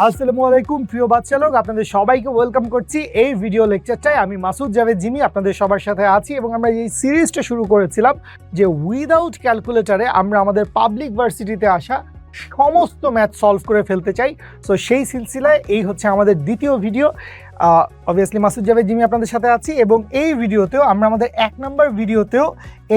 আসসালামু আলাইকুম, প্রিয় বাচ্চা লোক আপনাদের সবাইকে ওয়েলকাম করছি এই ভিডিও লেকচারটায় আমি মাসুদ জাভেদ জিমি, আপনাদের সবার সাথে আছি এবং আমরা এই সিরিজটা শুরু করেছিলাম যে উইদাউট ক্যালকুলেটারে আমরা আমাদের পাবলিক ভার্সিটিতে আসা সমস্ত ম্যাথ সলভ করে ফেলতে চাই। সো সেই সিলসিলায় এই হচ্ছে আমাদের দ্বিতীয় video obviously Masud Javed Jimmy আপনাদের সাথে আছি এবং এই ভিডিওতেও আমরা আমাদের এক নম্বর ভিডিওতেও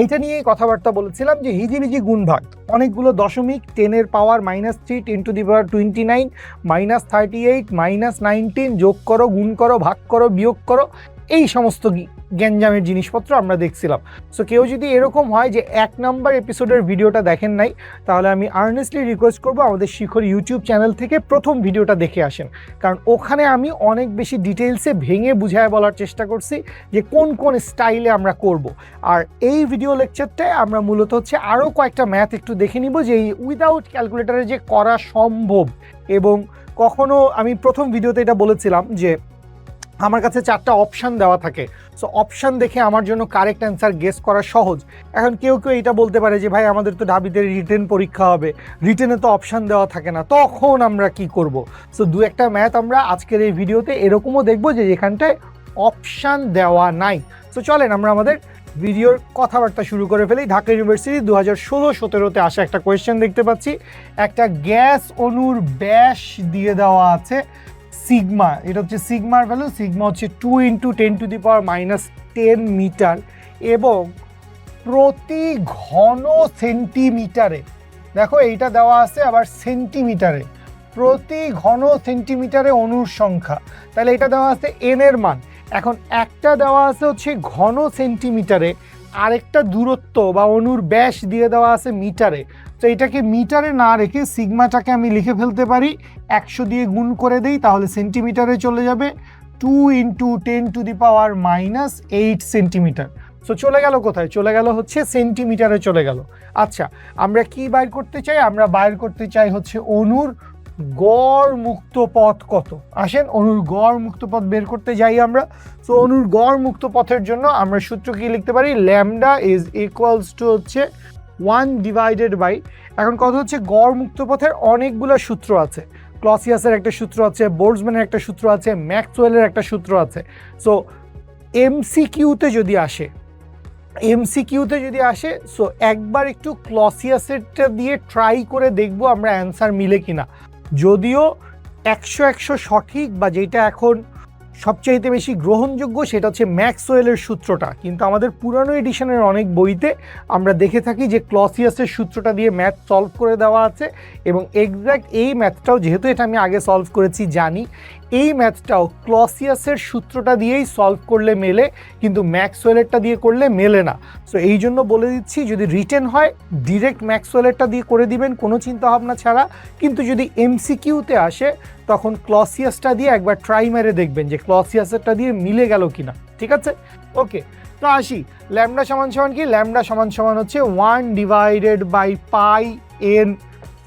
এইটা নিয়েই কথাবার্তা বলেছিলাম যে হিজিবিজি গুণভাগ। অনেকগুলো দশমিক টেনের power minus three ten to the power twenty nine minus thirty eight minus nineteen যোগ করো, গুণ করো, ভাগ করো, বিয়োগ করো। এই সমস্ত গ্যাঞ্জামের জিনিসপত্র আমরা দেখছিলাম। সো কেউ যদি এরকম হয় যে এক নাম্বার এপিসোডের ভিডিওটা দেখেন নাই, তাহলে আমি আর্নেস্টলি রিকোয়েস্ট করব আমাদের শিখর ইউটিউব চ্যানেল থেকে প্রথম ভিডিওটা দেখে আসেন। কারণ ওখানে আমি অনেক বেশি ডিটেলসে ভেঙে বুঝায় বলার চেষ্টা করছি যে কোন কোন স্টাইলে আমরা করব। আর এই ভিডিও লেকচারটায় আমরা মূলত হচ্ছে আরও কয়েকটা ম্যাথ একটু দেখে নিব যে এই উইদাউট ক্যালকুলেটারে যে করা সম্ভব এবং কখনো আমি প্রথম ভিডিওতে এটা বলেছিলাম যে আমার কাছে চারটা অপশান দেওয়া থাকে। সো অপশান দেখে আমার জন্য কারেক্ট অ্যান্সার গেস করা সহজ। এখন কেউ কেউ এটা বলতে পারে যে, ভাই, আমাদের তো ঢাবিতে রিটেন পরীক্ষা হবে। রিটেনে তো অপশান দেওয়া থাকে না। তখন আমরা কি করব? সো দু একটা ম্যাথ আমরা আজকের এই ভিডিওতে এরকমও দেখব যে, যেখানটায় অপশান দেওয়া নাই। সো চলেন আমরা আমাদের ভিডিওর কথাবার্তা শুরু করে ফেলি। ঢাকা ইউনিভার্সিটি দু হাজার ষোলো সতেরোতে আসা একটা কোয়েশ্চেন দেখতে পাচ্ছি। একটা গ্যাস অণুর ব্যাস দিয়ে দেওয়া আছে। সিগমা, এটা হচ্ছে সিগমার ভ্যালু সিগমা হচ্ছে two into ten to the power minus ten metre এবং প্রতি ঘন সেন্টিমিটারে দেখো এইটা দেওয়া আছে আবার সেন্টিমিটারে প্রতি ঘন সেন্টিমিটারে অণুর সংখ্যা, তাহলে এটা দেওয়া আছে এন এর মান, এখন একটা দেওয়া আছে হচ্ছে ঘন সেন্টিমিটারে আরেকটা দূরত্ব বা অণুর ব্যাস দিয়ে দেওয়া আছে মিটারে তো এটাকে মিটারে না রেখে সিগমাটাকে আমি লিখে ফেলতে পারি। একশো দিয়ে গুণ করে দিই, তাহলে সেন্টিমিটারে চলে যাবে। Two into ten to the power minus eight centimetre. So চলে গেল কোথায়? চলে গেল হচ্ছে সেন্টিমিটারে চলে গেল। আচ্ছা আমরা কি বাইর করতে চাই? আমরা বাইর করতে চাই হচ্ছে অনুর গড় মুক্ত পথ কত? আসেন, অনুর গড় মুক্ত পথ বের করতে যাই আমরা। সো অনুর গড় মুক্ত পথের জন্য আমরা সূত্র কি লিখতে পারি? ল্যামডা ইজ ইকুয়ালস টু হচ্ছে ওয়ান ডিভাইডেড বাই, এখন কথা হচ্ছে গড় মুক্ত পথের অনেকগুলো সূত্র আছে। ক্লসিয়াসের একটা সূত্র আছে বোর্ডসম্যানের একটা সূত্র আছে, ম্যাক্সওয়েলের একটা সূত্র আছে। সো এমসিকিউতে যদি আসে এমসিকিউতে যদি আসে সো একবার একটু ক্লসিয়াসেরটা দিয়ে ট্রাই করে দেখব আমরা অ্যান্সার মিলে কিনা। যদিও একশো একশো সঠিক বা যেটা এখন সবচাইতে বেশি গ্রহণযোগ্য সেটা হচ্ছে ম্যাক্সওয়েলের সূত্রটা। কিন্তু আমাদের পুরানো এডিশনের অনেক বইতে আমরা দেখে থাকি যে ক্লসিয়াসের সূত্রটা দিয়ে ম্যাথ সলভ করে দেওয়া আছে এবং এক্স্যাক্ট এই ম্যাথটাও, যেহেতু এটা আমি আগে সলভ করেছি জানি এই ম্যাথটাও ক্লসিয়াসের সূত্রটা দিয়েই সলভ করলে মেলে, কিন্তু ম্যাক্সওয়েলেরটা দিয়ে করলে মেলে না। সো এই জন্য বলে দিচ্ছি, যদি রিটেন হয় ডিরেক্ট ম্যাক্সওয়েলেরটা দিয়ে করে দিবেন, কোনো চিন্তা ভাবনা ছাড়া। কিন্তু যদি এমসিকিউতে আসে, তখন ক্লসিয়াসটা দিয়ে একবার ট্রাই মেরে দেখবেন যে ক্লসিয়াসেরটা দিয়ে মিলে গেল কিনা। ঠিক আছে? ওকে তো আসি। ল্যামডা সমান সমান কি? ল্যামডা সমান সমান হচ্ছে one divided by pi N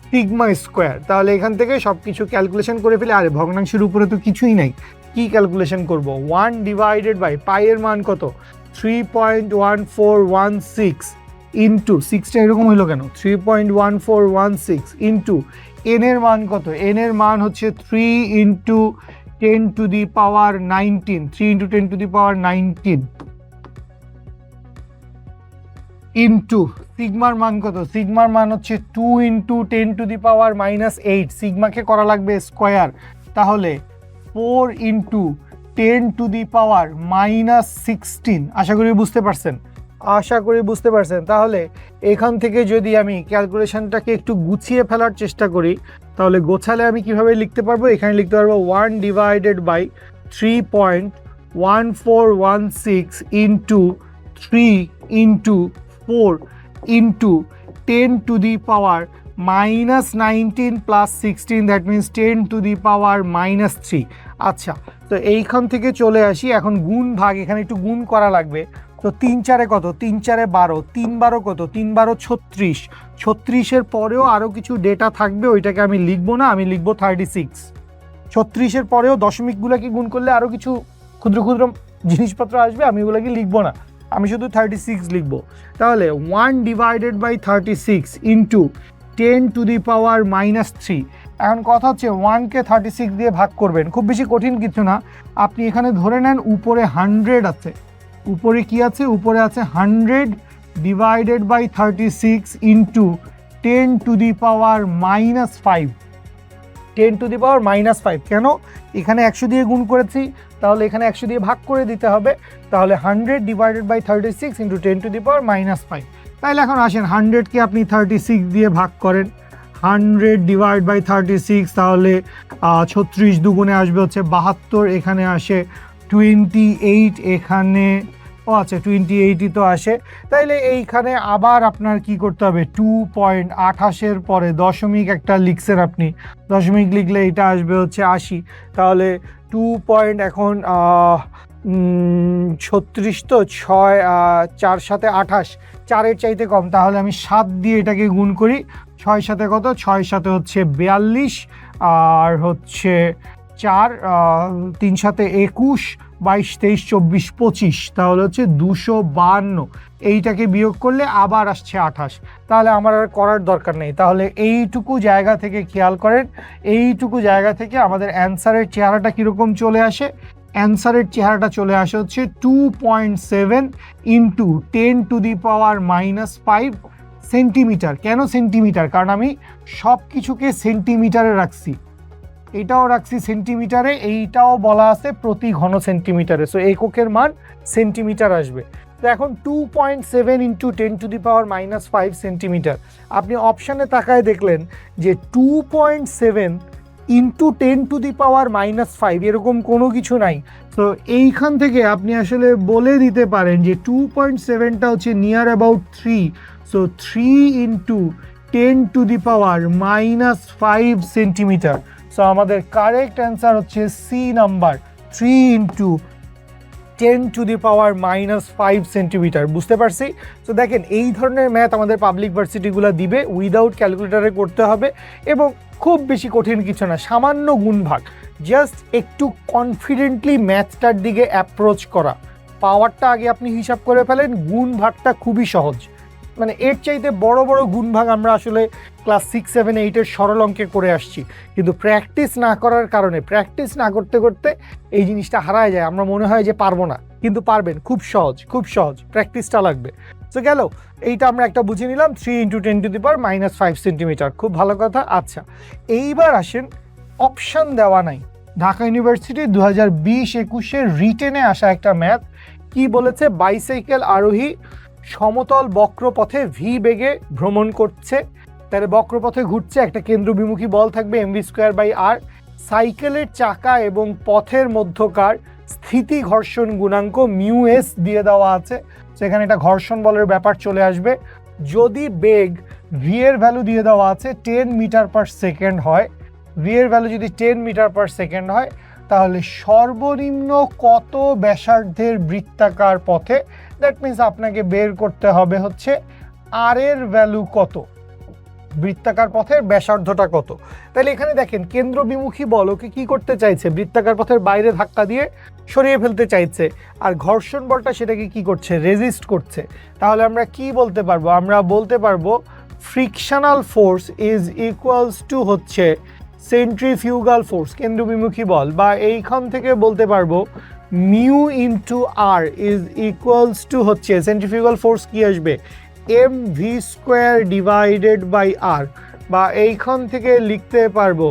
sigma square. তাহলে এখান থেকে সব কিছু ক্যালকুলেশন করে ফেলে, আরে ভগ্নাংশের উপরে তো কিছুই নাই। কি ক্যালকুলেশন করব? ওয়ান ডিভাইডেড বাই পাইয়ের মান কত? Three point one four one six into, সিক্সটা এরকম হইল কেন? Three point one four one six into N এর মান কত? এন এর মান হচ্ছে three into ten to the power nineteen, three into ten to the power nineteen. Into সিগমার মান কত? সিগমার মান হচ্ছে two into ten to the power minus eight সিগমাকে করা লাগবে স্কোয়ার তাহলে four into ten to the power minus sixteen আশা করি বুঝতে পারছেন? আশা করি বুঝতে পারছেন। তাহলে এখান থেকে যদি আমি ক্যালকুলেশনটাকে একটু গুছিয়ে ফেলার চেষ্টা করি, তাহলে গোছালে আমি কীভাবে লিখতে পারব? এখানে লিখতে পারব one divided by three point one four one six into three into four into ten to the power minus nineteen plus sixteen that means ten to the power minus three আচ্ছা তো এইখান থেকে চলে আসি। এখন গুণ ভাগ, এখানে একটু গুণ করা লাগবে। তো তিন চারে কত? তিন চারে বারো। তিন বারো কত? তিন বারো ছত্রিশ। ছত্রিশের পরেও আরও কিছু ডেটা থাকবে, ওইটাকে আমি লিখব না, আমি লিখব থার্টি সিক্স ছত্রিশের পরেও দশমিকগুলোকে গুণ করলে আরও কিছু ক্ষুদ্র ক্ষুদ্র জিনিসপত্র আসবে, আমি ওগুলোকে লিখব না। আমি শুধু থার্টি সিক্স লিখব। তাহলে one divided by thirty six into ten to the power minus three এখন কথা হচ্ছে ওয়ানকে থার্টি সিক্স দিয়ে ভাগ করবেন। খুব বেশি কঠিন কিছু না। আপনি এখানে ধরে নেন উপরে হান্ড্রেড আছে। উপরে কি আছে? উপরে আছে hundred divided by thirty six into ten to the power minus five ten to the power minus five কেন? এখানে একশো দিয়ে গুণ করেছি, তাহলে এখানে একশো দিয়ে ভাগ করে দিতে হবে। তাহলে hundred divided by thirty six into ten to the power minus five তাহলে এখন আসেন হান্ড্রেডকে আপনি থার্টি সিক্স দিয়ে ভাগ করেন। Hundred divide by thirty six তাহলে ছত্রিশ দুগুণে আসবে হচ্ছে বাহাত্তর, এখানে আসে টোয়েন্টি এইট এখানে ও আচ্ছা টোয়েন্টি এইটই তো আসে। তাইলে এইখানে আবার আপনার কি করতে হবে? টু পয়েন্ট আঠাশের পরে দশমিক একটা লিখছেন আপনি। দশমিক লিখলে এটা আসবে হচ্ছে আশি। তাহলে টু পয়েন্ট এখন ছত্রিশ তো, ছয় চার সাথে আঠাশ। চারের চাইতে কম, তাহলে আমি সাত দিয়ে এটাকে গুণ করি। ছয় সাথে কত? ছয় সাথে হচ্ছে বিয়াল্লিশ। আর হচ্ছে চার তিন সাথে একুশ, বাইশ, তেইশ, চব্বিশ, পঁচিশ। তাহলে হচ্ছে দুশো বাহান্ন এইটাকে বিয়োগ করলে আবার আসছে আঠাশ। তাহলে আমার আর করার দরকার নেই। তাহলে এইটুকু জায়গা থেকে খেয়াল করেন। এইটুকু জায়গা থেকে আমাদের অ্যান্সারের চেহারাটা কীরকম চলে আসে? অ্যান্সারের চেহারাটা চলে আসে হচ্ছে two point seven into ten to the power minus five centimetre কেন সেন্টিমিটার কারণ আমি সব কিছুকে সেন্টিমিটারে রাখছি। এটাও রাখছি সেন্টিমিটারে, এইটাও বলা আছে প্রতি ঘন সেন্টিমিটারে। সো এককের মান সেন্টিমিটার আসবে। তো এখন two point seven into ten to the power minus five centimetre আপনি অপশানে তাকায় দেখলেন যে two point seven into ten to the power minus five এরকম কোনো কিছু নাই। তো এইখান থেকে আপনি আসলে বলে দিতে পারেন যে টু পয়েন্ট সেভেনটা হচ্ছে near about three so three into ten to the power minus five centimetre so আমাদের কারেক্ট অ্যান্সার হচ্ছে C number three into ten to the power minus five centimetre বুঝতে পারছি? তো দেখেন, এই ধরনের ম্যাথ আমাদের পাবলিক ভার্সিটিগুলো দিবে উইদাউট ক্যালকুলেটারে করতে হবে এবং খুব বেশি কঠিন কিছু না, সামান্য গুণভাগ জাস্ট একটু কনফিডেন্টলি ম্যাথটার দিকে অ্যাপ্রোচ করা। পাওয়ারটা আগে আপনি হিসাব করে ফেলেন গুণ ভাগটা খুবই সহজ। মানে এর চাইতে বড় বড় গুণভাগ আমরা আসলে ক্লাস সিক্স সেভেন এইটের সরল অঙ্কে করে আসছি। কিন্তু প্র্যাকটিস না করার কারণে প্র্যাকটিস না করতে করতে এই জিনিসটা হারায় যায়। আমরা মনে হয় যে পারব না। কিন্তু পারবেন, খুব সহজ খুব সহজ। প্র্যাকটিসটা লাগবে। তো গেল, এইটা আমরা একটা বুঝে নিলাম three into ten to the power minus five centimetre খুব ভালো কথা আচ্ছা। এইবার আসেন অপশান দেওয়া নাই। ঢাকা ইউনিভার্সিটি দু হাজার বিশ একুশে রিটেনে আসা একটা ম্যাথ কি বলেছে? বাইসাইকেল আরোহী সমতল বক্রপথে ভি বেগে ভ্রমণ করছে। তাহলে বক্রপথে ঘুরছে একটা কেন্দ্রবিমুখী বল থাকবে এমভি স্কোয়ার বাই আর সাইকেলের চাকা এবং পথের মধ্যকার স্থিতি ঘর্ষণ গুণাঙ্ক মিউ এস দিয়ে দেওয়া আছে। সেখানে একটা ঘর্ষণ বলের ব্যাপার চলে আসবে। যদি বেগ ভি এর ভ্যালু দিয়ে দেওয়া আছে টেন মিটার পার সেকেন্ড হয়। ভি এর ভ্যালু যদি টেন মিটার পার সেকেন্ড হয় তাহলে সর্বনিম্ন কত ব্যাসার্ধের বৃত্তাকার পথে? দ্যাট মিন্স আপনাকে বের করতে হবে হচ্ছে আর এর ভ্যালু কত? বৃত্তাকার পথের ব্যাসার্ধটা কত? তাহলে এখানে দেখেন, কেন্দ্রবিমুখী বল ওকে কি করতে চাইছে? বৃত্তাকার পথের বাইরে ধাক্কা দিয়ে সরিয়ে ফেলতে চাইছে। আর ঘর্ষণ বলটা সেটাকে কি করছে? রেজিস্ট করছে। তাহলে আমরা কি বলতে পারব? আমরা বলতে পারব frictional force is equals to হচ্ছে সেন্ট্রিফিউগাল ফোর্স কেন্দ্রবিমুখী বল, বা এইখান থেকে বলতে পারব mu into R is equals to হচ্ছে সেন্ট্রিফিউগাল ফোর্স কি আসবে? M V square divided by R বা এইখান থেকে লিখতে পারব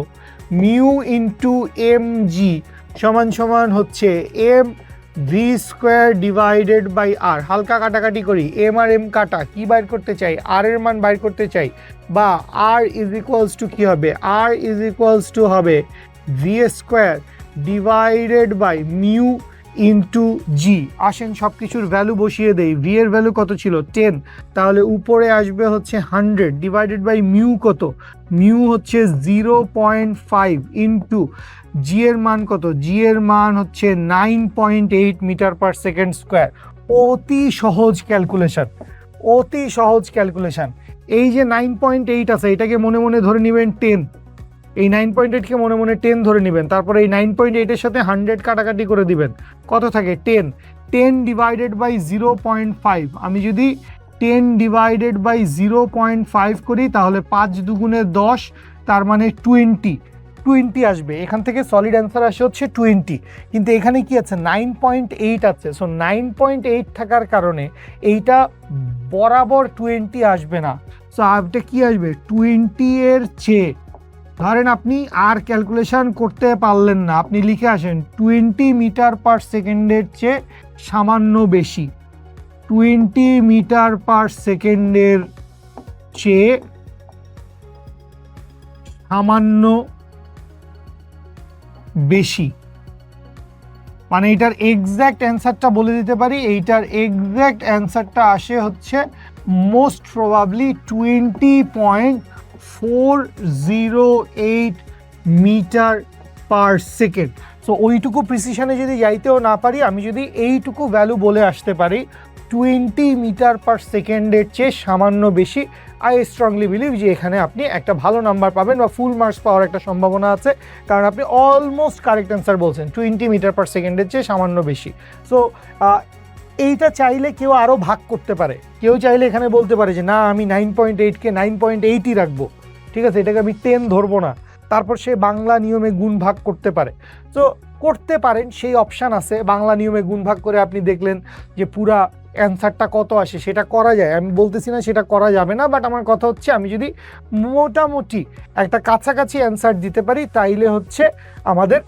মিউ ইন্টু এম জি সমান সমান হচ্ছে M V square divided by R হালকা কাটাকাটি করি এম আর এম কাটা, কী বাইর করতে চাই? আর এর মান বাইর করতে চাই, বা আর ইজ ইকুয়ালস টু কী হবে? আর ইজ ইকুয়ালস টু হবে V square divided by mu into G আসেন সব কিছুর ভ্যালু বসিয়ে দেই। ভি এর ভ্যালু কত ছিল? টেন তাহলে উপরে আসবে হচ্ছে হান্ড্রেড ডিভাইডেড বাই মিউ কত? মিউ হচ্ছে zero point five into G এর মান কত? জি এর মান হচ্ছে nine point eight metre per second square অতি সহজ ক্যালকুলেশন অতি সহজ ক্যালকুলেশন এই যে নাইন পয়েন্ট এইট আছে, এটাকে মনে মনে ধরে নেবেন টেন এই নাইন পয়েন্ট এইটকে মনে মনে টেন ধরে নেবেন, তারপরে এই নাইন পয়েন্ট এইটের সাথে হান্ড্রেড কাটাকাটি করে দিবেন। কত থাকে? Ten ten divided by zero point five আমি যদি ten divided by zero point five করি, তাহলে পাঁচ দুগুণে দশ, তার মানে টোয়েন্টি টোয়েন্টি আসবে। এখান থেকে সলিড অ্যান্সার আসে হচ্ছে টোয়েন্টি কিন্তু এখানে কি আছে? নাইন পয়েন্ট এইট আছে। সো নাইন পয়েন্ট এইট থাকার কারণে এইটা বরাবর টোয়েন্টি আসবে না। সো এটা কি আসবে? টোয়েন্টি এর চেয়ে। ধরেন আপনি আর ক্যালকুলেশন করতে পারলেন না, আপনি লিখে আসেন, টোয়েন্টি মিটার পার সেকেন্ডের চেয়ে সামান্য বেশি। টোয়েন্টি মিটার পার সেকেন্ডের চেয়ে সামান্য বেশি। মানে এটার এক্স্যাক্ট অ্যান্সারটা বলে দিতে পারি, এইটার এক্স্যাক্ট অ্যান্সারটা আসে হচ্ছে most probably twenty point four zero eight metre per second so ওইটুকু প্রিসিশনে যদি যাইতেও না পারি, আমি যদি এইটুকু ভ্যালু বলে আসতে পারি টোয়েন্টি মিটার পার সেকেন্ডের চেয়ে সামান্য বেশি আই স্ট্রংলি বিলিভ যে এখানে আপনি একটা ভালো নাম্বার পাবেন বা ফুল মার্কস পাওয়ার একটা সম্ভাবনা আছে, কারণ আপনি অলমোস্ট কারেক্ট অ্যান্সার বলছেন টোয়েন্টি মিটার পার সেকেন্ডের চেয়ে সামান্য বেশি। সো এইটা চাইলে কেউ আরও ভাগ করতে পারে। কেউ চাইলে এখানে বলতে পারে যে, না, আমি নাইন পয়েন্ট এইটকে নাইন পয়েন্ট এইটই রাখব। ঠিক আছে, এটাকে আমি টেন ধরবো না। তারপর সে বাংলা নিয়মে গুণ ভাগ করতে পারে। তো করতে পারেন, সেই অপশান আছে। বাংলা নিয়মে গুণ ভাগ করে আপনি দেখলেন যে পুরা অ্যান্সারটা কত আসে, সেটা করা যায়। আমি বলতেছি না সেটা করা যাবে না বাট আমার কথা হচ্ছে আমি যদি মোটামুটি একটা কাছাকাছি অ্যান্সার দিতে পারি, তাইলে হচ্ছে আমাদের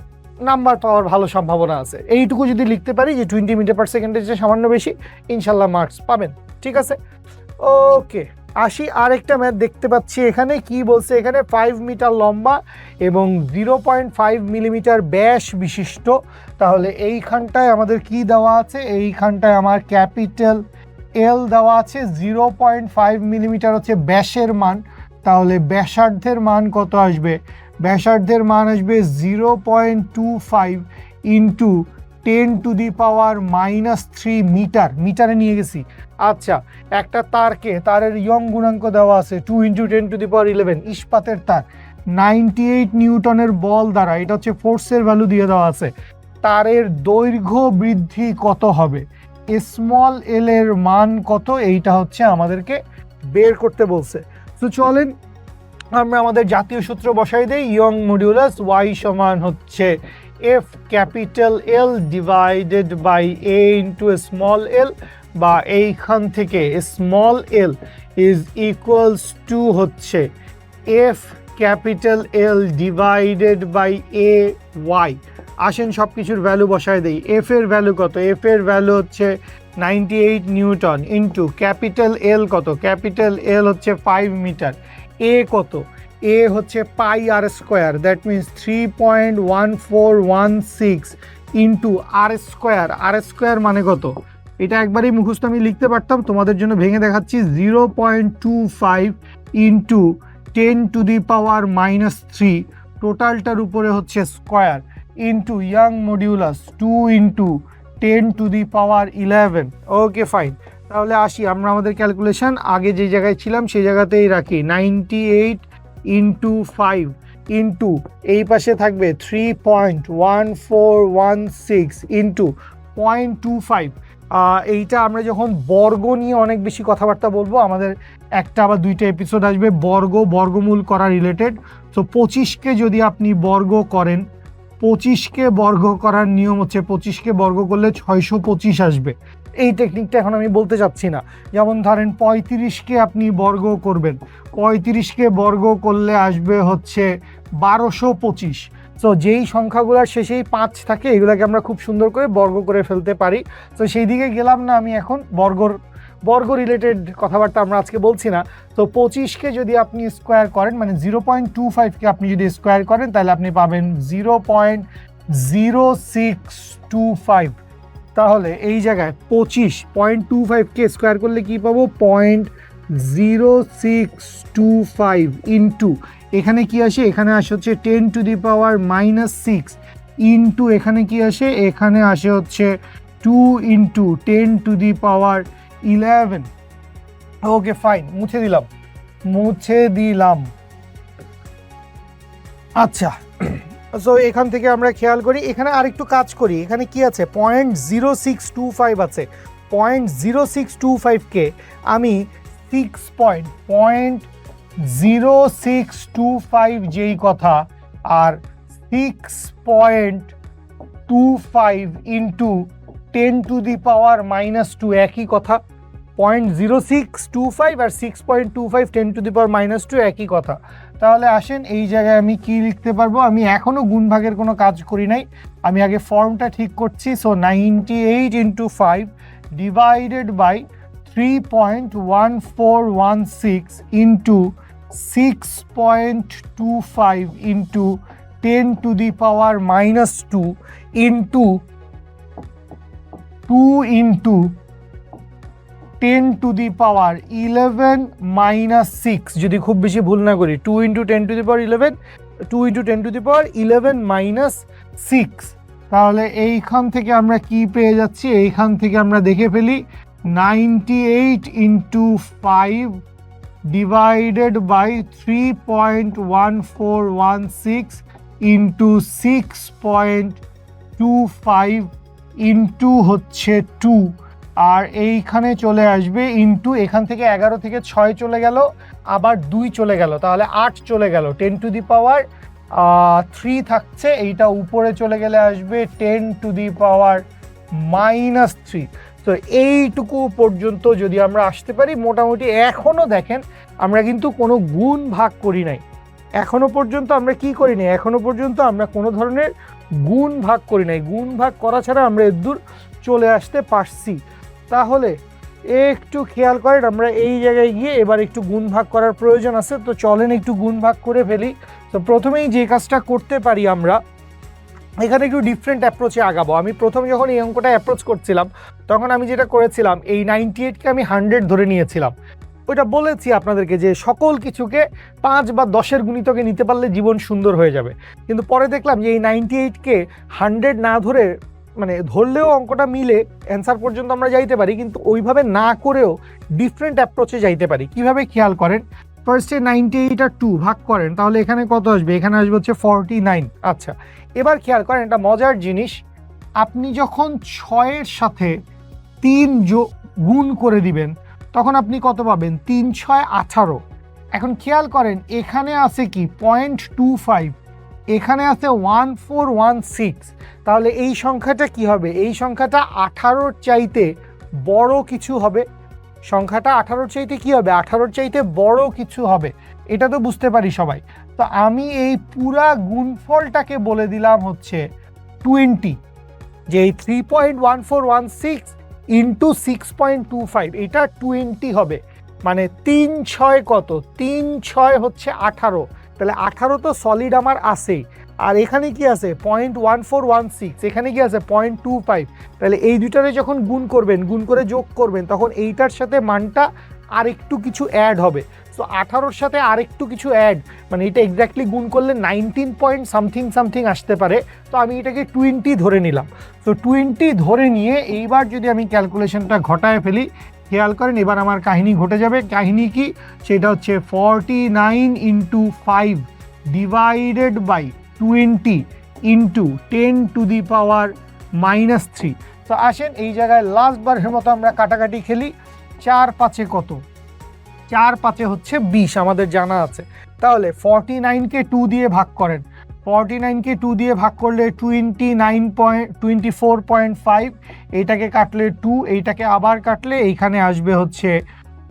নাম্বার পাওয়ার ভালো সম্ভাবনা আছে। এইটুকু যদি লিখতে পারি যে টোয়েন্টি মিটার পার সেকেন্ডের চেয়ে সামান্য বেশি, ইনশাল্লাহ মার্কস পাবেন। ঠিক আছে? ওকে আসি, আরেকটা ম্যাথ দেখতে পাচ্ছি এখানে। কি বলছে এখানে? ফাইভ মিটার লম্বা এবং জিরো পয়েন্ট ফাইভ মিলিমিটার ব্যাস বিশিষ্ট। তাহলে এইখানটায় আমাদের কি দেওয়া আছে? এইখানটায় আমার ক্যাপিটাল এল দেওয়া আছে। জিরো পয়েন্ট ফাইভ মিলিমিটার হচ্ছে ব্যাসের মান। তাহলে ব্যাসার্ধের মান কত আসবে? ব্যাসার্ধের মান আসবে zero point two five into ten to the power minus three metre মিটারে নিয়ে গেছি। আচ্ছা একটা তারকে তারের ইয়ং গুণাঙ্ক দেওয়া আছে two into ten to the power eleven ইস্পাতের তার নাইনটি এইট নিউটনের বল দ্বারা, এটা হচ্ছে ফোর্সের ভ্যালু দিয়ে দেওয়া আছে, তারের দৈর্ঘ্য বৃদ্ধি কত হবে? স্মল এল এর মান কত? এইটা হচ্ছে আমাদেরকে বের করতে বলছে। তো চলেন, আমরা আমাদের জাতীয় সূত্র বসাই দিই, ইয়ং মডিউলাস ওয়াই সমান হচ্ছে F capital L divided by A into small L বা এইখান থেকে small L is equals to হচ্ছে F capital L divided by A Y আসেন সব কিছুর ভ্যালু বসায় দেই। এফ এর ভ্যালু কত? এফ এর ভ্যালু হচ্ছে ninety eight newton into capital L কত? ক্যাপিটাল এল হচ্ছে ফাইভ মিটার এ কত? এ হচ্ছে pi R square that means three point one four one six into R square R square মানে কত? এটা একবারই মুখস্থ, আমি লিখতে পারতাম, তোমাদের জন্য ভেঙে দেখাচ্ছি zero point two five into ten to the power minus three টোটালটার উপরে হচ্ছে square into Young modulus two into ten to the power eleven okay fine তাহলে আসি, আমরা আমাদের ক্যালকুলেশন আগে যে জায়গায় ছিলাম সেই জায়গাতেই রাখি ninety eight into five into এই পাশে থাকবে three point one four one six into point two five এইটা আমরা যখন বর্গ নিয়ে অনেক বেশি কথাবার্তা বলব, আমাদের একটা বা দুইটা এপিসোড আসবে বর্গ, বর্গমূল করা রিলেটেড তো পঁচিশকে যদি আপনি বর্গ করেন, পঁচিশকে বর্গ করার নিয়ম হচ্ছে পঁচিশকে বর্গ করলে ছয়শো পঁচিশ আসবে। এই টেকনিকটা এখন আমি বলতে চাচ্ছি না। যেমন ধরেন পঁয়ত্রিশকে আপনি বর্গ করবেন, পঁয়ত্রিশকে বর্গ করলে আসবে হচ্ছে বারোশো পঁচিশ। তো যেই সংখ্যাগুলোর শেষেই পাঁচ থাকে, এগুলোকে আমরা খুব সুন্দর করে বর্গ করে ফেলতে পারি। তো সেই দিকে গেলাম না আমি এখন, বর্গর, বর্গ রিলেটেড কথাবার্তা আমরা আজকে বলছি না। তো পঁচিশকে যদি আপনি স্কোয়ার করেন মানে জিরো পয়েন্ট টু ফাইভকে আপনি যদি স্কোয়ার করেন, তাহলে আপনি পাবেন zero point zero six two five. তাহলে এই জায়গায় পঁচিশ, পয়েন্ট টু ফাইভকে স্কোয়ার করলে কী পাবো? Point zero six two five into এখানে কি আসে? এখানে আসে হচ্ছে ten to the power minus six into এখানে কি আসে? এখানে আসে হচ্ছে two into ten to the power eleven okay fine মুছে দিলাম। মুছে দিলাম। আচ্ছা সো এখান থেকে আমরা খেয়াল করি, এখানে আরেকটু কাজ করি। এখানে কি আছে? Point zero six two five আছে। পয়েন্ট জিরো সিক্স টু ফাইভকে আমি six point point zero six two five যেই কথা, আর six point two five into ten to the power minus two একই কথা। Point zero six two five R six point two five ten to the power minus two একই কথা। তাহলে আসেন, এই জায়গায় আমি কি লিখতে পারব? আমি এখনও গুণভাগের কোনো কাজ করি নাই। আমি আগে ফর্মটা ঠিক করছি। So ninety eight into five divided by three point one four one six into six point two five into ten to the power minus two into two into ten to the power eleven minus six যদি খুব বেশি ভুল না করি two into ten to the power eleven two into ten to the power eleven minus six তাহলে এইখান থেকে আমরা কি পেয়ে যাচ্ছি? এইখান থেকে আমরা দেখে ফেলি ninety eight into five divided by three point one four one six into six point two five into হচ্ছে টু আর এইখানে চলে আসবে ইন্টু এখান থেকে এগারো থেকে ছয় চলে গেল, আবার দুই চলে গেল, তাহলে আট চলে গেল ten to the power three থাকছে, এইটা উপরে চলে গেলে আসবে ten to the power minus three তো এইটুকু পর্যন্ত যদি আমরা আসতে পারি, মোটামুটি এখনও দেখেন আমরা কিন্তু কোনো গুণ ভাগ করি নাই। এখনও পর্যন্ত আমরা কি করি নাই? এখনও পর্যন্ত আমরা কোনো ধরনের গুণ ভাগ করি নাই। গুণ ভাগ করা ছাড়া আমরা এদূর চলে আসতে পারছি। তাহলে একটু খেয়াল করেন, আমরা এই জায়গায় গিয়ে এবার একটু গুণ ভাগ করার প্রয়োজন আছে। তো চলেন একটু গুণ ভাগ করে ফেলি। তো প্রথমেই যে কাজটা করতে পারি আমরা এখানে একটু ডিফারেন্ট অ্যাপ্রোচে আগাবো। আমি প্রথম যখন এই অঙ্কটা অ্যাপ্রোচ করছিলাম, তখন আমি যেটা করেছিলাম, এই নাইনটি এইটকে আমি হান্ড্রেড ধরে নিয়েছিলাম। ওইটা বলেছি আপনাদেরকে যে সকল কিছুকে পাঁচ বা দশের গুণিতকে নিতে পারলে জীবন সুন্দর হয়ে যাবে। কিন্তু পরে দেখলাম যে এই নাইনটি এইটকে হান্ড্রেড না ধরে মানে ধরলেও অঙ্কটা মিলে অ্যান্সার পর্যন্ত আমরা যাইতে পারি, কিন্তু ওইভাবে না করেও ডিফারেন্ট অ্যাপ্রোচে যাইতে পারি। কীভাবে খেয়াল করেন? ফার্স্টে নাইনটি এইট আর টু ভাগ করেন, তাহলে এখানে কত আসবে? এখানে আসবে হচ্ছে ফর্টি নাইন আচ্ছা এবার খেয়াল করেন একটা মজার জিনিস। আপনি যখন ছয়ের সাথে তিন গুণ করে দিবেন, তখন আপনি কত পাবেন? তিন ছয় আঠারো। এখন খেয়াল করেন, এখানে আছে কি? পয়েন্ট টু ফাইভ এখানে আছে ওয়ান ফোর ওয়ান সিক্স তাহলে এই সংখ্যাটা কি হবে? এই সংখ্যাটা আঠারোর চাইতে বড় কিছু হবে। সংখ্যাটা আঠারোর চাইতে কি হবে? আঠারোর চাইতে বড় কিছু হবে। এটা তো বুঝতে পারি সবাই। তো আমি এই পুরা গুণফলটাকে বলে দিলাম হচ্ছে টোয়েন্টি যে এই three point one four one six into six point two five এটা টোয়েন্টি হবে। মানে তিন ছয় কত? তিন ছয় হচ্ছে আঠারো। তাহলে আঠারো তো সলিড আমার আসেই আর এখানে কি আছে? Point one four one six এখানে কি আছে? পয়েন্ট টু ফাইভ তাহলে এই দুটারে যখন গুণ করবেন, গুণ করে যোগ করবেন, তখন এইটার সাথে মানটা আরেকটু কিছু অ্যাড হবে। সো আঠারোর সাথে আরেকটু কিছু অ্যাড মানে এটা এক্স্যাক্টলি গুণ করলে নাইনটিন পয়েন্ট সামথিং সামথিং আসতে পারে। তো আমি এটাকে টোয়েন্টি ধরে নিলাম। তো টোয়েন্টি ধরে নিয়ে এইবার যদি আমি ক্যালকুলেশনটা ঘটায় ফেলি, খেয়াল করেন এবার আমার কাহিনী ঘটে যাবে। কাহিনী কি? সেটা হচ্ছে forty nine into five divided by twenty into ten to the power minus three তো আসেন এই জায়গায় লাস্ট বারের মতো আমরা কাটাকাটি খেলি। চার পাঁচে কত? চার পাঁচে হচ্ছে বিশ, আমাদের জানা আছে। তাহলে ফর্টি নাইনকে টু দিয়ে ভাগ করেন। ফর্টি নাইনকে টু দিয়ে ভাগ করলে twenty nine point twenty four point five এইটাকে কাটলে টু এইটাকে আবার কাটলে এইখানে আসবে হচ্ছে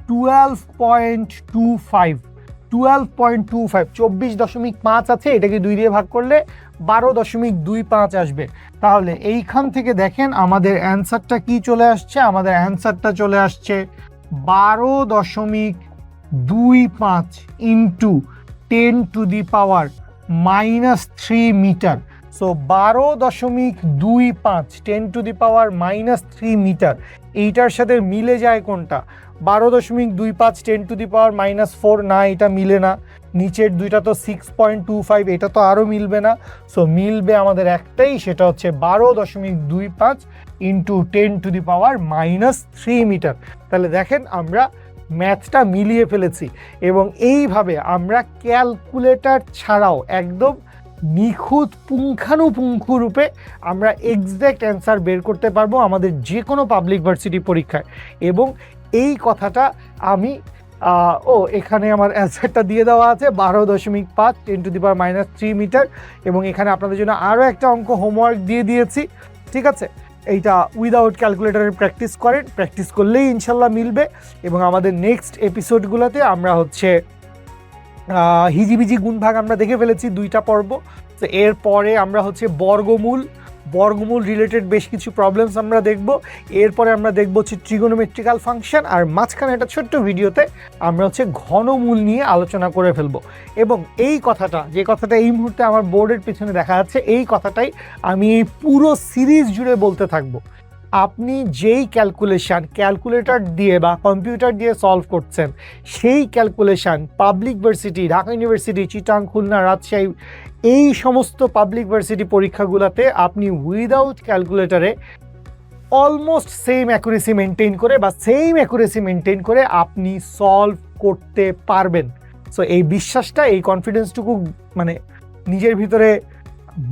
twelve point two five twelve point two five চব্বিশ দশমিক পাঁচ আছে, এটাকে দুই দিয়ে ভাগ করলে বারো দশমিক দুই পাঁচ আসবে। তাহলে এইখান থেকে দেখেন আমাদের অ্যান্সারটা কি চলে আসছে? আমাদের অ্যান্সারটা চলে আসছে বারো দশমিক দুই পাঁচ into ten to the power minus three metre so বারো দশমিক দুই পাঁচ ten to the power minus three metre এইটার সাথে মিলে যায় কোনটা? বারো দশমিক দুই পাঁচ ten to the power minus four না, এটা মিলে না। নিচের দুইটা তো সিক্স পয়েন্ট টু ফাইভ এটা তো আরও মিলবে না। সো মিলবে আমাদের একটাই, সেটা হচ্ছে বারো দশমিক দুই পাঁচ into ten to the power minus three metre তাহলে দেখেন আমরা ম্যাথটা মিলিয়ে ফেলেছি, এবং এইভাবে আমরা ক্যালকুলেটর ছাড়াও একদম নিখুঁত পুঙ্খানুপুঙ্খু রূপে আমরা এক্স্যাক্ট অ্যান্সার বের করতে পারব আমাদের যে কোনো পাবলিক ভার্সিটি পরীক্ষায়। এবং এই কথাটা আমি ও, এখানে আমার অ্যান্সারটা দিয়ে দেওয়া আছে, বারো দশমিক পাঁচ ten to the power minus three metre এবং এখানে আপনাদের জন্য আরও একটা অঙ্ক হোমওয়ার্ক দিয়ে দিয়েছি, ঠিক আছে? এইটা উইদাউট ক্যালকুলেটারের প্র্যাকটিস করেন প্র্যাকটিস করলেই ইনশাল্লাহ মিলবে, এবং আমাদের নেক্সট এপিসোডগুলোতে আমরা হচ্ছে হিজিবিজি গুণভাগ আমরা দেখে ফেলেছি দুইটা পর্ব, তো এরপরে আমরা হচ্ছে বর্গমূল বর্গমূল রিলেটেড বেশ কিছু প্রবলেমস আমরা দেখব। এরপরে আমরা দেখব হচ্ছে ট্রিগোনোমেট্রিক্যাল ফাংশন আর মাঝখানে একটা ছোট্ট ভিডিওতে আমরা হচ্ছে ঘনমূল নিয়ে আলোচনা করে ফেলব। এবং এই কথাটা, যে কথাটা এই মুহূর্তে আমার বোর্ডের পিছনে দেখা যাচ্ছে, এই কথাটাই আমি এই পুরো সিরিজ জুড়ে বলতে থাকব। আপনি যেই ক্যালকুলেশন ক্যালকুলেটর দিয়ে বা কম্পিউটার দিয়ে সলভ করছেন, সেই calculation public varsity Dhaka university Chittagong Khulna Rajshahi এই সমস্ত পাবলিক ভার্সিটি পরীক্ষাগুলোতে আপনি উইদাউট ক্যালকুলেটরে অলমোস্ট সেম অ্যাকুরেসি মেনটেন করে বা সেম অ্যাকুরেসি মেনটেন করে আপনি সলভ করতে পারবেন। সো এই বিশ্বাসটা, এই কনফিডেন্সটুকু মানে নিজের ভিতরে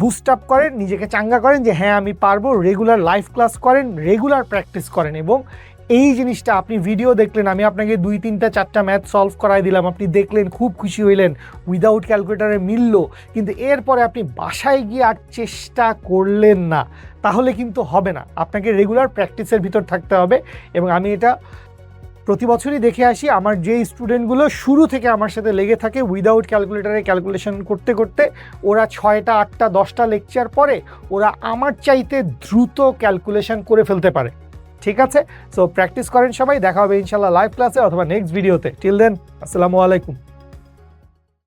বুস্ট আপ করেন, নিজেকে চাঙ্গা করেন যে হ্যাঁ আমি পারব রেগুলার লাইভ ক্লাস করেন রেগুলার প্র্যাকটিস করেন। এবং এই জিনিসটা আপনি ভিডিও দেখলেন, আমি আপনাকে দুই, তিনটা, চারটা ম্যাথ সলভ করাই দিলাম। আপনি দেখলেন, খুব খুশি হইলেন উইদাউট ক্যালকুলেটারে মিলল, কিন্তু এরপরে আপনি বাসায় গিয়ে আর চেষ্টা করলেন না, তাহলে কিন্তু হবে না। আপনাকে রেগুলার প্র্যাকটিসের ভিতর থাকতে হবে এবং আমি এটা প্রতি বছরই দেখে আসি, আমার যে স্টুডেন্টগুলো শুরু থেকে আমার সাথে লেগে থাকে উইদাউট ক্যালকুলেটারে ক্যালকুলেশন করতে করতে, ওরা ছয়টা, আটটা, দশটা লেকচার পরে ওরা আমার চাইতে দ্রুত ক্যালকুলেশন করে ফেলতে পারে। ঠিক আছে? সো প্র্যাকটিস করেন সবাই, দেখা হবে ইনশাল্লাহ লাইভ ক্লাসে অথবা নেক্সট ভিডিওতে টিল দেন আসসালামু আলাইকুম।